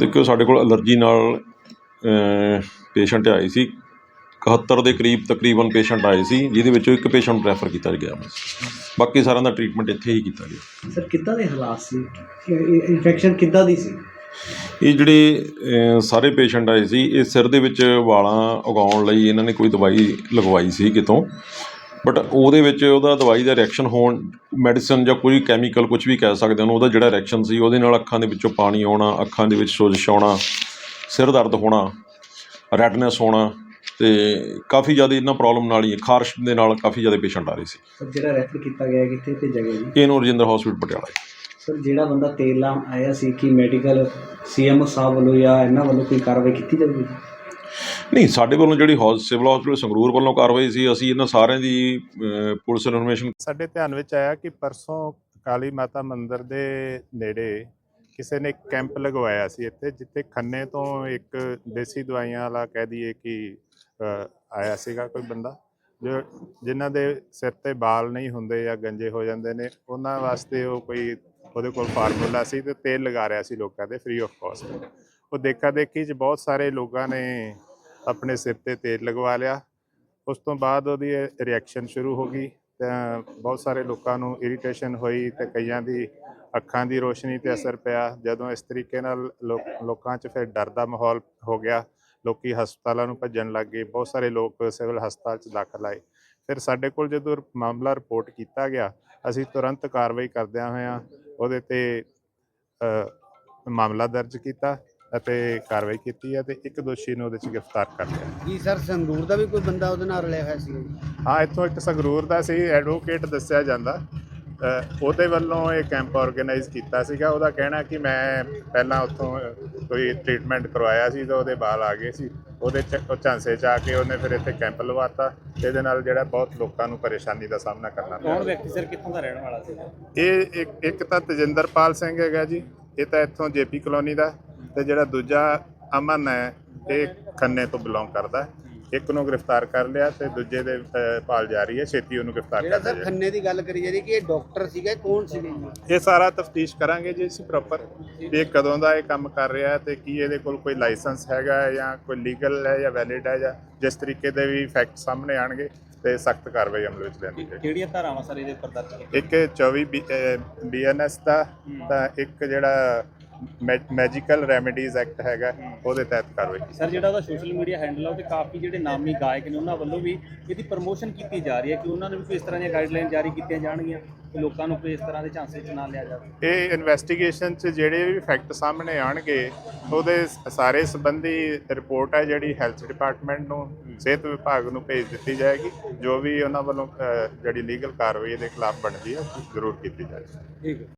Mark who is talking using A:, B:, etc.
A: ਦੇਖੋ ਸਾਡੇ ਕੋਲ ਐਲਰਜੀ ਨਾਲ ਪੇਸ਼ੈਂਟ ਆਏ ਸੀ। 71 ਦੇ ਕਰੀਬ ਤਕਰੀਬਨ ਪੇਸ਼ੈਂਟ ਆਏ ਸੀ ਜਿਹਦੇ ਵਿੱਚੋਂ ਇੱਕ ਪੇਸ਼ੈਂਟ ਰੈਫਰ ਕੀਤਾ ਗਿਆ ਬਾਕੀ ਸਾਰਿਆਂ ਦਾ ਟ੍ਰੀਟਮੈਂਟ ਇੱਥੇ ਹੀ ਕੀਤਾ ਗਿਆ।
B: ਸਰ ਕਿੱਦਾਂ ਦੇ ਹਾਲਾਤ ਸੀ? ਇਨਫੈਕਸ਼ਨ ਕਿੱਦਾਂ ਦੀ ਸੀ?
A: ਇਹ ਜਿਹੜੇ ਅਹ, ਸਾਰੇ ਪੇਸ਼ੈਂਟ ਆਏ ਸੀ ਇਹ ਸਿਰ ਦੇ ਵਿੱਚ ਵਾਲਾਂ ਉਗਾਉਣ ਲਈ ਇਹਨਾਂ ਨੇ ਕੋਈ ਦਵਾਈ ਲਗਵਾਈ ਸੀ ਕਿਤੋਂ। ਬਟ ਉਹਦੇ ਵਿੱਚ ਉਹਦਾ ਦਵਾਈ ਦਾ ਰਿਐਕਸ਼ਨ ਹੋਣ ਮੈਡੀਸਨ ਜਾਂ ਕੋਈ ਕੈਮੀਕਲ ਕੁਝ ਵੀ ਕਹਿ ਸਕਦੇ ਉਹਨੂੰ ਉਹਦਾ ਜਿਹੜਾ ਰਿਐਕਸ਼ਨ ਸੀ ਉਹਦੇ ਨਾਲ ਅੱਖਾਂ ਦੇ ਵਿੱਚੋਂ ਪਾਣੀ ਆਉਣਾ ਅੱਖਾਂ ਦੇ ਵਿੱਚ ਸੋਜਸ਼ ਆਉਣਾ ਸਿਰ ਦਰਦ ਹੋਣਾ ਰੈਡਨੈਸ ਹੋਣਾ ਤੇ ਕਾਫੀ ਜ਼ਿਆਦਾ ਇਹਨਾਂ ਪ੍ਰੋਬਲਮ ਨਾਲ ਹੀ ਖਾਰਸ਼ ਦੇ ਨਾਲ ਕਾਫੀ ਜ਼ਿਆਦਾ ਪੇਸ਼ੈਂਟ ਆ ਰਹੇ ਸੀ।
B: ਸਰ ਜਿਹੜਾ ਰੈਫਰ ਕੀਤਾ ਗਿਆ ਕਿੱਥੇ ਭੇਜਿਆ ਗਿਆ ਜੀ?
A: ਇਹਨੂੰ ਰਜਿੰਦਰ ਹਸਪੀਟਲ ਪਟਿਆਲਾ
B: ਸਰ ਜਿਹੜਾ ਬੰਦਾ ਤੇਲ ਲਾਉਣ ਆਇਆ ਸੀ ਕਿ ਮੈਡੀਕਲ ਸੀਐਮਓ ਸਾਹਿਬ ਵੱਲੋਂ ਜਾਂ ਇਹਨਾਂ ਵੱਲੋਂ ਕੋਈ ਕਾਰਵਾਈ ਕੀਤੀ ਜਾਊਗੀ
A: ਨਹੀਂ ਸਾਡੇ ਵੱਲੋਂ ਜਿਹੜੀ ਹੌਸ ਸਿਵਲ ਹਸਪੀਟਲ ਸੰਗਰੂਰ ਵੱਲੋਂ ਕਾਰਵਾਈ ਸੀ ਅਸੀਂ ਇਹਨਾਂ ਸਾਰਿਆਂ ਦੀ ਅਹ, ਪੁਲਿਸ ਇਨਫੋਰਮੇਸ਼ਨ
C: ਸਾਡੇ ਧਿਆਨ ਵਿੱਚ ਆਇਆ ਕਿ ਪਰਸੋਂ ਕਾਲੀ ਮਾਤਾ ਮੰਦਿਰ ਦੇ ਨੇੜੇ ਕਿਸੇ ਨੇ ਕੈਂਪ ਲਗਵਾਇਆ ਸੀ ਇੱਥੇ ਜਿੱਥੇ ਖੰਨੇ ਤੋਂ ਇੱਕ ਦੇਸੀ ਦਵਾਈਆਂ ਵਾਲਾ ਕਹਿ ਦਈਏ ਕਿ ਆਇਆ ਸੀਗਾ ਕੋਈ ਬੰਦਾ ਜੋ ਜਿਨ੍ਹਾਂ ਦੇ ਸਿਰ ਤੇ ਵਾਲ ਨਹੀਂ ਹੁੰਦੇ ਜਾਂ ਗੰਜੇ ਹੋ ਜਾਂਦੇ ਨੇ ਉਹਨਾਂ ਵਾਸਤੇ ਉਹ ਕੋਈ ਉਹਦੇ ਕੋਲ ਫਾਰਮੂਲਾ ਸੀ ਤੇ ਤੇਲ ਲਗਾ ਰਿਹਾ ਸੀ ਲੋਕਾਂ ਦੇ ਫ੍ਰੀ ਆਫ ਕਾਸਟ ਉਹ ਦੇਖਾ ਦੇਖੀ ਚ ਬਹੁਤ ਸਾਰੇ ਲੋਕਾਂ ਨੇ ਆਪਣੇ ਸਿਰ ਤੇ ਤੇਲ ਲਗਵਾ ਲਿਆ। ਉਸ ਤੋਂ ਬਾਅਦ ਉਹਦੀ ਰਿਐਕਸ਼ਨ ਸ਼ੁਰੂ ਹੋ ਗਈ ਤਾਂ ਬਹੁਤ ਸਾਰੇ ਲੋਕਾਂ ਨੂੰ ਇਰੀਟੇਸ਼ਨ ਹੋਈ ਤੇ ਕਈਆਂ ਦੀ ਅੱਖਾਂ ਦੀ ਰੋਸ਼ਨੀ ਤੇ ਅਸਰ ਪਿਆ। ਜਦੋਂ ਇਸ ਤਰੀਕੇ ਨਾਲ ਲੋਕ- ਲੋਕਾਂ 'ਚ ਫਿਰ ਡਰ ਦਾ ਮਾਹੌਲ ਹੋ ਗਿਆ। ਲੋਕੀ ਹਸਪਤਾਲਾਂ ਨੂੰ ਭੱਜਣ ਲੱਗ ਗਏ। ਬਹੁਤ ਸਾਰੇ ਲੋਕ ਸਿਵਲ ਹਸਪਤਾਲ 'ਚ ਦਾਖਲ ਆਏ। ਫਿਰ ਸਾਡੇ ਕੋਲ ਜਦੋਂ ਮਾਮਲਾ ਰਿਪੋਰਟ ਕੀਤਾ ਗਿਆ, ਅਸੀਂ ਤੁਰੰਤ ਕਾਰਵਾਈ ਕਰਦਿਆਂ ਹੋਇਆਂ ਉਹਦੇ ਤੇ ਮਾਮਲਾ ਦਰਜ ਕੀਤਾ। ਅਤੇ ਕਾਰਵਾਈ ਕੀਤੀ ਹੈ ਤੇ ਇੱਕ ਦੋਸ਼ੀ ਨੂੰ ਉਹਦੇ 'ਚ ਗ੍ਰਿਫਤਾਰ ਕਰ ਲਿਆ।
D: ਜੀ ਸਰ ਸੰਗਰੂਰ ਦਾ ਵੀ ਕੋਈ ਬੰਦਾ ਉਹਦੇ ਨਾਲ ਰਲਿਆ ਹੋਇਆ ਸੀ? ਜੀ
C: ਹਾਂ ਇੱਥੋਂ ਇੱਕ ਸੰਗਰੂਰ ਦਾ ਸੀ ਐਡਵੋਕੇਟ ਦੱਸਿਆ ਜਾਂਦਾ। ਅ, ਉਹਦੇ ਵੱਲੋਂ ਇਹ ਕੈਂਪ ਆਰਗੇਨਾਈਜ਼ ਕੀਤਾ ਸੀਗਾ। ਉਹਦਾ ਕਹਿਣਾ ਕਿ ਮੈਂ ਪਹਿਲਾਂ ਉੱਥੋਂ ਕੋਈ ਟ੍ਰੀਟਮੈਂਟ ਕਰਵਾਇਆ ਸੀ ਤਾਂ ਉਹਦੇ ਵਾਲ ਆ ਗਏ ਸੀ। ਉਹਦੇ ਚ ਉਹ ਝਾਂਸੇ ਚ ਆ ਕੇ ਉਹਨੇ ਫਿਰ ਇੱਥੇ ਕੈਂਪ ਲਵਾਤਾ। ਇਹਦੇ ਨਾਲ ਜਿਹੜਾ ਬਹੁਤ ਲੋਕਾਂ ਨੂੰ ਪਰੇਸ਼ਾਨੀ ਦਾ ਸਾਹਮਣਾ ਕਰਨਾ ਪਿਆ।
B: ਕੌਣ ਵਿਅਕਤੀ ਸਰ? ਕਿੱਥੋਂ ਦਾ ਰਹਿਣ ਵਾਲਾ ਸੀ
C: ਇਹ ਇੱਕ ਇੱਕ ਤਾਂ ਤਜਿੰਦਰਪਾਲ ਸਿੰਘ ਹੈਗਾ ਜੀ। ਇਹ ਤਾਂ ਇੱਥੋਂ ਜੇਪੀ ਕਲੋਨੀ ਦਾ। ਤੇ ਜਿਹੜਾ ਦੂਜਾ ਅਮਨ ਹੈ ਇਹ ਖੰਨੇ ਤੋਂ ਬਿਲੋਂਗ ਕਰਦਾ ਹੈ। ਇੱਕ ਨੂੰ ਗ੍ਰਿਫਤਾਰ ਕਰ ਲਿਆ ਤੇ ਦੂਜੇ ਦੇ ਅ, ਭਾਲ ਜਾਰੀ ਹੈ। ਛੇਤੀ ਉਹਨੂੰ ਗ੍ਰਿਫਤਾਰ
D: ਜਿਹੜਾ
C: ਕਰ
D: ਸਰ
C: ਲਿਆ।
D: ਖੰਨੇ ਦੀ ਗੱਲ ਕਰੀ ਜਾ ਰਹੀ ਕਿ ਇਹ ਡਾਕਟਰ ਸੀਗਾ ਕੌਣ ਸੀਗੇ? ਜੀ
C: ਇਹ ਸਾਰਾ ਤਫਤੀਸ਼ ਕਰਾਂਗੇ ਜੀ ਅਸੀਂ ਪ੍ਰੋਪਰ ਇਹ ਕਦੋਂ ਦਾ ਇਹ ਕੰਮ ਕਰ ਰਿਹਾ ਹੈ ਤੇ ਕੀ ਇਹਦੇ ਕੋਲ ਕੋਈ ਲਾਇਸੈਂਸ ਹੈਗਾ ਹੈ ਜਾਂ ਕੋਈ ਲੀਗਲ ਹੈ ਜਾਂ ਵੈਲਿਡ ਹੈ ਜਾਂ ਜਿਸ ਤਰੀਕੇ ਦੇ ਵੀ ਫੈਕਟ ਸਾਹਮਣੇ ਆਣਗੇ ਤੇ ਸਖਤ ਕਾਰਵਾਈ ਅਮਲ ਵਿੱਚ ਲੈਣੀ ਚਾਹੀਦੀ
B: ਕਿਹੜੀਆਂ ਧਾਰਾਵਾਂ ਸਰ ਇਹਦੇ ਉੱਪਰ ਦਰਜ
C: ਇੱਕ 24 ਬੀਐਨਐਸ ਦਾ ਤਾਂ ਇੱਕ ਜਿਹੜਾ ਮੈਜੀਕਲ ਰੈਮੇਡੀਜ਼ ਐਕਟ ਹੈਗਾ ਉਹਦੇ ਤਹਿਤ ਕਾਰਵਾਈ
E: ਸਰ ਜਿਹੜਾ ਉਹਦਾ ਸੋਸ਼ਲ ਮੀਡੀਆ ਹੈਂਡਲ ਆ ਉਹ ਤੇ ਕਾਫੀ ਜਿਹੜੇ ਨਾਮੀ ਗਾਇਕ ਨੇ ਉਹਨਾਂ ਵੱਲੋਂ ਵੀ ਇਹਦੀ ਪ੍ਰਮੋਸ਼ਨ ਕੀਤੀ ਜਾ ਰਹੀ ਹੈ ਕਿ ਉਹਨਾਂ ਨੂੰ ਵੀ ਕੋਈ ਇਸ ਤਰ੍ਹਾਂ ਦੀਆਂ ਗਾਈਡਲਾਈਨ ਜਾਰੀ ਕੀਤੀਆਂ ਜਾਣਗੀਆਂ ਕਿ ਲੋਕਾਂ ਨੂੰ ਕੋਈ ਇਸ ਤਰ੍ਹਾਂ ਦੇ ਝਾਂਸੇ 'ਚ ਨਾ ਲਿਆ ਜਾਵੇ।
C: ਇਹ ਇਨਵੈਸਟੀਗੇਸ਼ਨ 'ਚ ਜਿਹੜੇ ਵੀ ਫੈਕਟ ਸਾਹਮਣੇ ਆਣਗੇ ਉਹਦੇ ਸਾਰੇ ਸੰਬੰਧੀ ਰਿਪੋਰਟ ਹੈ ਜਿਹੜੀ ਹੈਲਥ ਡਿਪਾਰਟਮੈਂਟ ਨੂੰ ਸਿਹਤ ਵਿਭਾਗ ਨੂੰ ਭੇਜ ਦਿੱਤੀ ਜਾਏਗੀ ਜੋ ਵੀ ਉਹਨਾਂ ਵੱਲੋਂ ਜਿਹੜੀ ਲੀਗਲ ਕਾਰਵਾਈ ਇਹਦੇ ਖਿਲਾਫ ਬਣਦੀ ਹੈ ਉਹ ਜ਼ਰੂਰ ਕੀਤੀ ਜਾਏਗੀ।
B: ਠੀਕ ਹੈ।